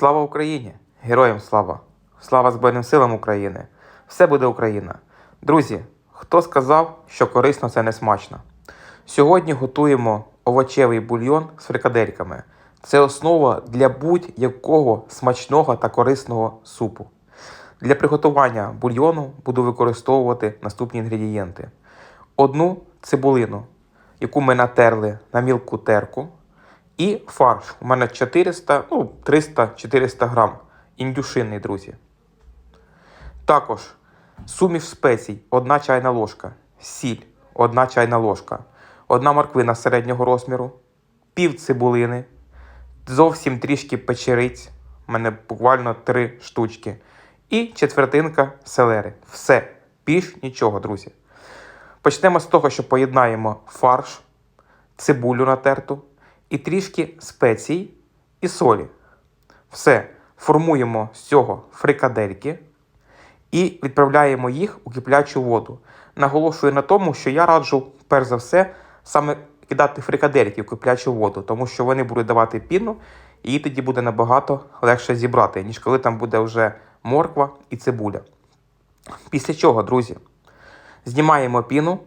Слава Україні! Героям слава! Слава Збройним силам України! Все буде Україна! Друзі, хто сказав, що корисно це не смачно? Сьогодні готуємо овочевий бульйон з фрикадельками. Це основа для будь-якого смачного та корисного супу. Для приготування бульйону буду використовувати наступні інгредієнти: одну цибулину, яку ми натерли на мілку терку, і фарш. У мене 400, ну, 300-400 грам. Індюшинний, друзі. Також суміш спецій, 1 чайна ложка, сіль, 1 чайна ложка, одна морквина середнього розміру, пів цибулини, зовсім трішки печериць, у мене буквально 3 штучки, і четвертинка селери. Все, більш нічого, друзі. Почнемо з того, що поєднаємо фарш, цибулю натерту і трішки спецій і солі. Все, формуємо з цього фрикадельки і відправляємо їх у киплячу воду. Наголошую на тому, що я раджу, перш за все, саме кидати фрикадельки в киплячу воду, тому що вони будуть давати піну, і її тоді буде набагато легше зібрати, ніж коли там буде вже морква і цибуля. Після чого, друзі, знімаємо піну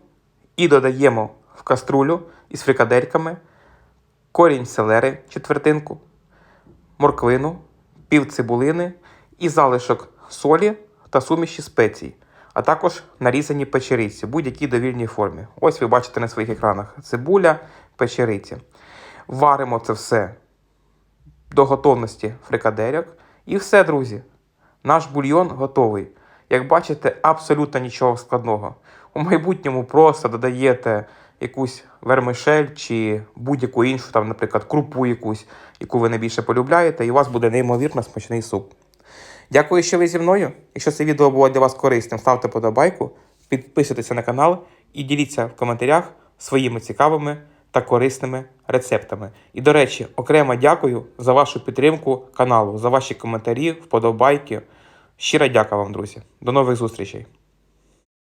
і додаємо в каструлю із фрикадельками корінь селери четвертинку, морквину, пів цибулини і залишок солі та суміші спецій, а також нарізані печериці, будь-якій довільній формі. Ось ви бачите на своїх екранах цибуля, печериці. Варимо це все до готовності фрикадельок. І все, друзі. Наш бульйон готовий. Як бачите, абсолютно нічого складного. У майбутньому просто додаєте якусь вермишель чи будь-яку іншу, там, наприклад, крупу якусь, яку ви найбільше полюбляєте, і у вас буде неймовірно смачний суп. Дякую, що ви зі мною. Якщо це відео було для вас корисним, ставте подобайку, підписуйтеся на канал і діліться в коментарях своїми цікавими та корисними рецептами. І, до речі, окремо дякую за вашу підтримку каналу, за ваші коментарі, вподобайки. Щиро дякую вам, друзі. До нових зустрічей!